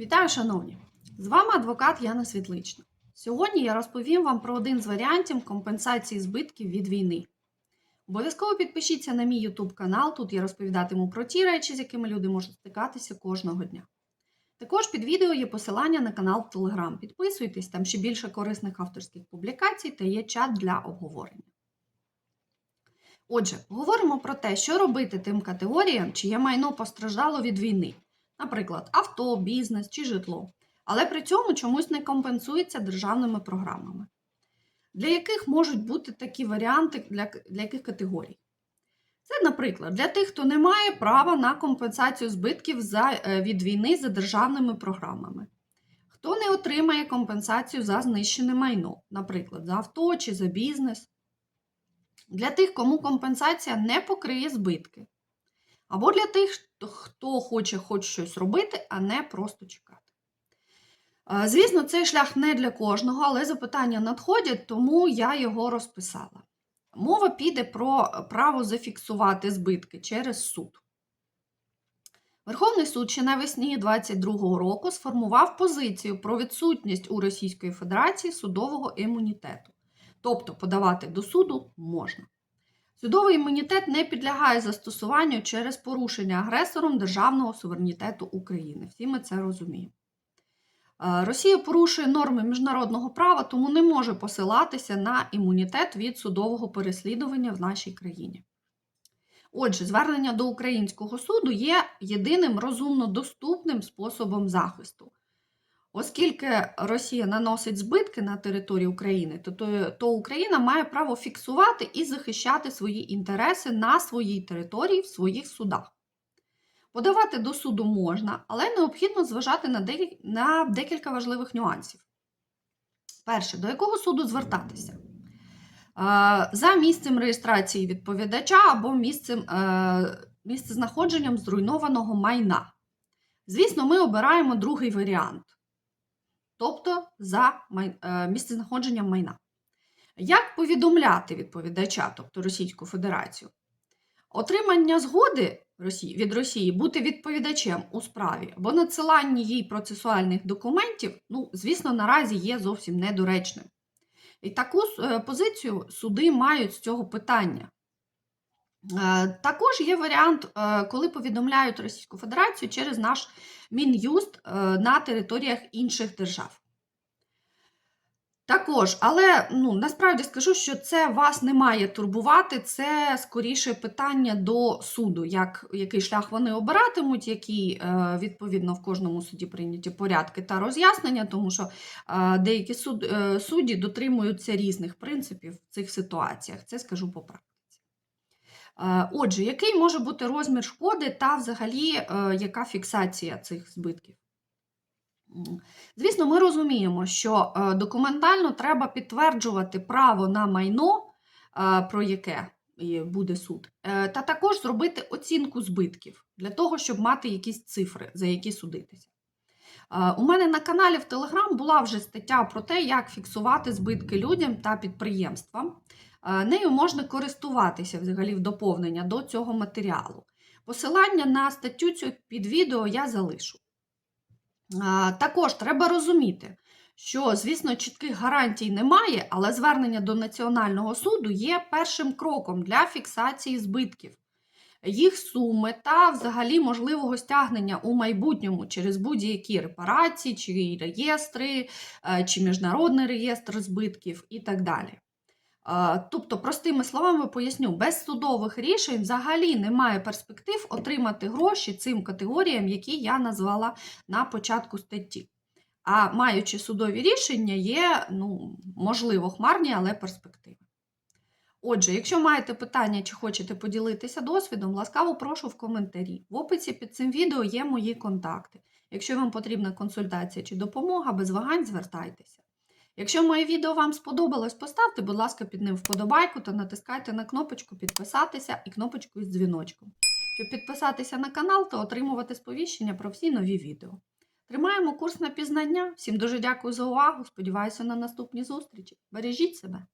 Вітаю, шановні! З вами адвокат Яна Світлична. Сьогодні я розповім вам про один з варіантів компенсації збитків від війни. Обов'язково підпишіться на мій YouTube канал, тут я розповідатиму про ті речі, з якими люди можуть стикатися кожного дня. Також під відео є посилання на канал в Telegram. Підписуйтесь, там ще більше корисних авторських публікацій та є чат для обговорення. Отже, говоримо про те, що робити тим категоріям, чиє майно постраждало від війни, наприклад, авто, бізнес чи житло, але при цьому чомусь не компенсується державними програмами. Для яких можуть бути такі варіанти для, для яких категорій? Це, наприклад, для тих, хто не має права на компенсацію збитків за, е, від війни за державними програмами, хто не отримає компенсацію за знищене майно, наприклад, за авто чи за бізнес, для тих, кому компенсація не покриє збитки, або для тих, хто- хоче хоч щось робити, а не просто чекати. Е, Звісно, цей шлях не для кожного, але запитання надходять, тому я його розписала. Мова піде про право зафіксувати збитки через суд. Верховний суд ще навесні 2022 року сформував позицію про відсутність у Російської Федерації судового імунітету. Тобто подавати до суду можна. Судовий імунітет не підлягає застосуванню через порушення агресором державного суверенітету України. Всі ми це розуміємо. Е, Росія порушує норми міжнародного права, тому не може посилатися на імунітет від судового переслідування в нашій країні. Отже, звернення до українського суду є єдиним розумно доступним способом захисту. Оскільки Росія наносить збитки на території України, то, то, то Україна має право фіксувати і захищати свої інтереси на своїй території в своїх судах. Подавати до суду можна, але необхідно зважати на декіль- на декілька важливих нюансів. Перше, до якого суду звертатися? Е, За місцем реєстрації відповідача або місцем, е, місцезнаходженням зруйнованого майна. Звісно, ми обираємо другий варіант, тобто за е, місцезнаходженням майна. Як повідомляти відповідача, тобто Російську Федерацію? Отримання згоди від Росії бути відповідачем у справі або надсилання їй процесуальних документів, ну, звісно, наразі є зовсім недоречним. І таку е, позицію суди мають з цього питання. Е, Також є варіант, е, коли повідомляють Російську Федерацію через наш Мін'юст е, на територіях інших держав. Також, але ну, насправді скажу, що це вас не має турбувати, це скоріше питання до суду, як, який шлях вони обиратимуть, які відповідно в кожному суді прийняті порядки та роз'яснення, тому що деякі суд, судді дотримуються різних принципів в цих ситуаціях. Це скажу по практиці. Е, Отже, який може бути розмір шкоди та взагалі е, яка фіксація цих збитків? Звісно, ми розуміємо, що е, документально треба підтверджувати право на майно, про яке буде суд, та також зробити оцінку збитків для того, щоб мати якісь цифри, за які судитися. У мене на каналі в Telegram була вже стаття про те, як фіксувати збитки людям та підприємствам. Е, Нею можна користуватися взагалі в доповнення до цього матеріалу. Посилання на статтю цю під відео я залишу. Також треба розуміти, що, звісно, чітких гарантій немає, але звернення до Національного суду є першим кроком для фіксації збитків, їх суми та взагалі можливого стягнення у майбутньому через будь-які репарації, чи реєстри, е, чи міжнародний реєстр збитків і так далі. Тобто, простими словами поясню, без судових рішень взагалі немає перспектив отримати гроші цим категоріям, які я назвала на початку статті. А маючи судові рішення, є, ну, можливо, хмарні, але перспективи. Отже, якщо маєте питання чи хочете поділитися досвідом, ласкаво прошу в коментарі. В описі під цим відео є мої контакти. Якщо вам потрібна консультація чи допомога, без вагань звертайтеся. Якщо моє відео вам сподобалось, поставте, будь ласка, під ним вподобайку та натискайте на кнопочку підписатися і кнопочку із дзвіночком, щоб підписатися на канал та отримувати сповіщення про всі нові відео. Тримаємо курс на пізнання. Всім дуже дякую за увагу. Сподіваюся на наступні зустрічі. Бережіть себе!